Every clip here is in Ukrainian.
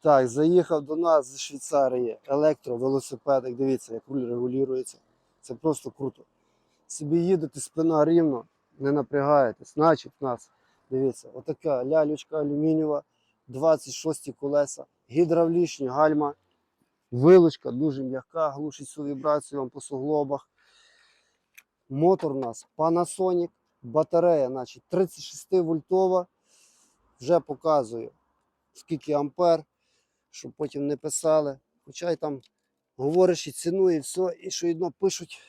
Так, заїхав до нас з Швейцарії електровелосипедик. Дивіться, як руль регулюється. Це просто круто. Собі їдете, спина рівно, не напрягаєтесь. Значить, в нас, дивіться, отака лялючка алюмінієва, 26 колеса, гідравлічні гальма, вилучка дуже м'яка, глушить всю вібрацію вам по суглобах. Мотор у нас Panasonic, батарея, значить 36 вольтова. Вже показую, скільки ампер, щоб потім не писали. Хоча й там говориш і ціну, і все, і що одно пишуть.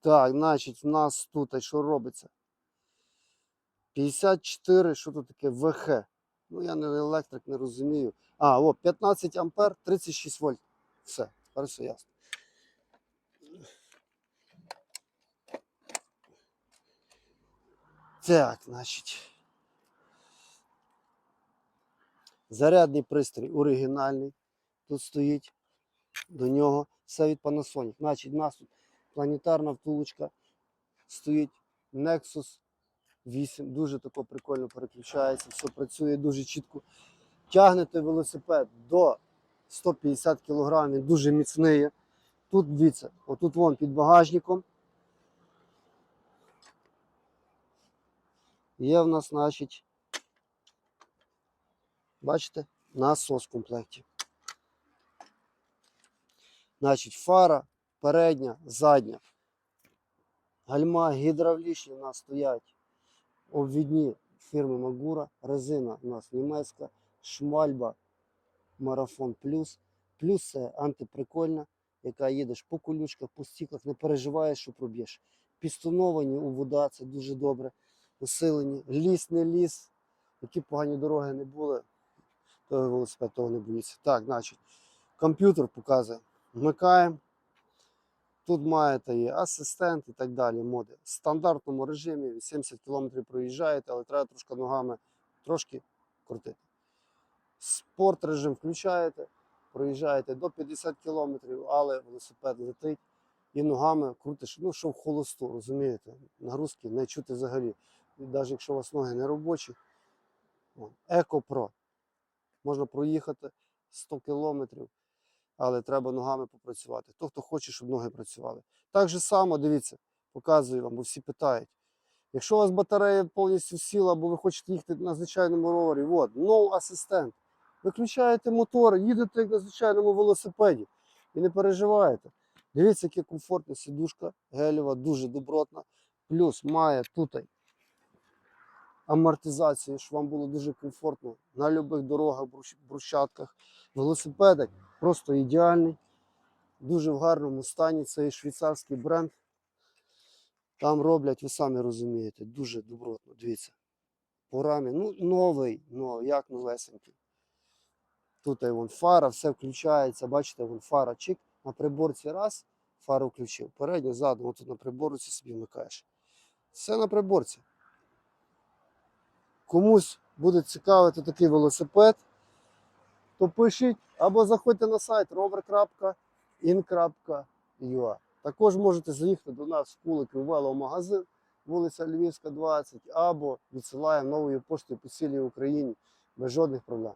Так, значить, в нас тут а що робиться? 54, що тут таке ВХ? Ну, я не електрик, не розумію. А, о, 15 ампер, 36 вольт. Все, тепер все ясно. Так, значить. Зарядний пристрій оригінальний. Тут стоїть до нього. Все від Panasonic. Значить, у нас тут планетарна втулочка. Стоїть Nexus 8. Дуже тако прикольно переключається. Все працює дуже чітко. Тягнете велосипед до 150 кг, він дуже міцний. Тут дивіться, отут вон під багажником. Є в нас, значить, бачите, насос в комплекті. Значить, фара передня, задня. Гальма гідравлічні у нас стоять обвідні фірми Магура. Резина у нас німецька, шмальба Марафон Плюс. Плюс це антиприкольна, яка їдеш по колючках, по стіклах, не переживаєш, що проб'єш. Пістоновані у вода, це дуже добре. Усилені. Ліс, не ліс. Які погані дороги не були, велосипед того не боїться. Так, значить, комп'ютер показує. Вмикаємо. Тут маєте і асистент і так далі. Моди. В стандартному режимі 80 км проїжджаєте, але треба трошки ногами трошки крутити. Спорт режим включаєте, проїжджаєте до 50 км, але велосипед летить і ногами крутиш, ну що в холосту, розумієте? Нагрузки не чути взагалі. І навіть якщо у вас ноги не робочі, Еко Про. Можна проїхати 100 кілометрів, але треба ногами попрацювати. Хто хто хоче, щоб ноги працювали. Так же само, дивіться, показую вам, бо всі питають. Якщо у вас батарея повністю сіла, або ви хочете їхати на звичайному ровері, от, no асистент. Виключаєте мотор, їдете як на звичайному велосипеді і не переживаєте. Дивіться, яка комфортна сідушка гелєва, дуже добротна. Плюс має тут амортизацію, щоб вам було дуже комфортно на будь-яких дорогах, брусчатках. Велосипедик просто ідеальний, дуже в гарному стані. Це швейцарський бренд. Там роблять, ви самі розумієте, дуже добротно. Дивіться. По рамі, ну, новий, ну, як новесенький. Тут вон фара, все включається. Бачите, вон фара чик. На приборці раз, фару включив. Передню, задню, тут на приборці собі вмикаєш. Все на приборці. Комусь буде цікавити такий велосипед, то пишіть або заходьте на сайт rover.in.ua. Також можете заїхати до нас в Куликів веломагазин, вулиця Львівська, 20, або відсилаємо новою поштою по цілій Україні без жодних проблем.